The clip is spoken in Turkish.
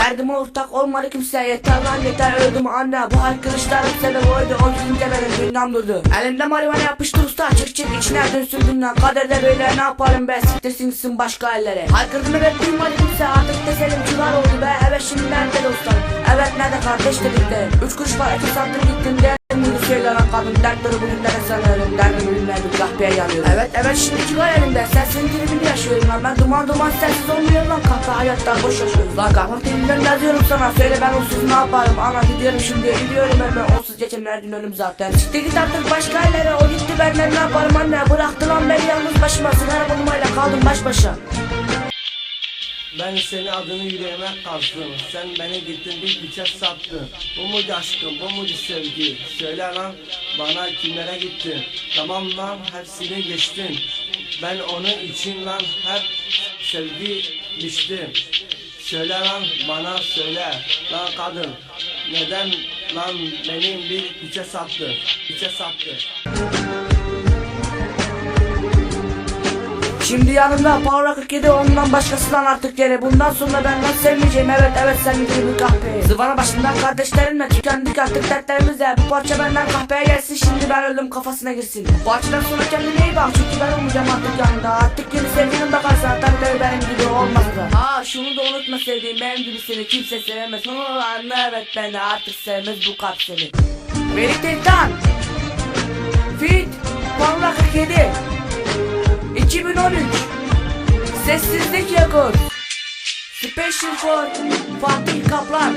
Derdime ortak olmadı kimse yeter lan yeter. Öldüm anne. Bu haykırışlarım sebep oydu o yüzünce benim dünyam durdu. Elimde marivana yapıştı usta. Çık çık. İçine dönsün dünya Kaderde böyle. Ne yapalım be? Siktirsinsin başka ellere Haykırdım evet duymadı kimse. Artık teselim çılar oldu be. Evet şimdi nerede dostlarım evet nerede kardeş dedik de Üç kuruş para iki sattım gittim de şeyler lan kadın dertleri bugünlere sanıyorum Derdim ürünler bir yanıyorum. Evet evet şimdi çıkar elimde sensin tribini yaşıyorum lan. Ben duman duman sensiz olmuyorum lan kahve hayattan boş yaşıyoruz Lan kahve tribinden yazıyorum sana söyle ben onsuz ne yaparım? Ana gidiyorum şimdi gidiyorum hemen onsuz geçenler gün ölüm zaten. Çıktı git artık başka yerlere o gitti benden ne yaparım anne? Bıraktı lan beni yalnız başıma sigara bulmayla kaldım baş başa Ben senin adını yüreğime kazdım Sen beni gittin bir bıçak sattın. Bu muydu aşkım bu muydu sevgi? Söyle lan bana kimlere gittin? Tamam lan hepsini geçtin. Ben onun için lan hep sevgi düştüm Söyle lan bana söyle Lan kadın. Neden lan benim bir bıçak sattın? Bıçak sattın Şimdi yanımda Power 47 ondan başkasından artık yere Bundan sonra ben nasıl sevmeyeceğim? Evet evet sen gibi bir kahpe. Zıvana başından kardeşlerimle tükendik artık dertlerimizle Bu parça benden kahpeye gelsin şimdi ben öldüm kafasına girsin. Bu parçadan sonra kendine iyi bak çünkü ben olmayacağım artık yanında. Artık yeni sevgilim de kalsa benim gibi olmaz Ha şunu da unutma sevdiğim benim gibi seni kimse sevemez. Onu anla evet ben de artık sevmez bu kalp seni. Melik Tektan Fit Power 47 Teknonik Sessizlik Yakut Special for Fatih Kaplan.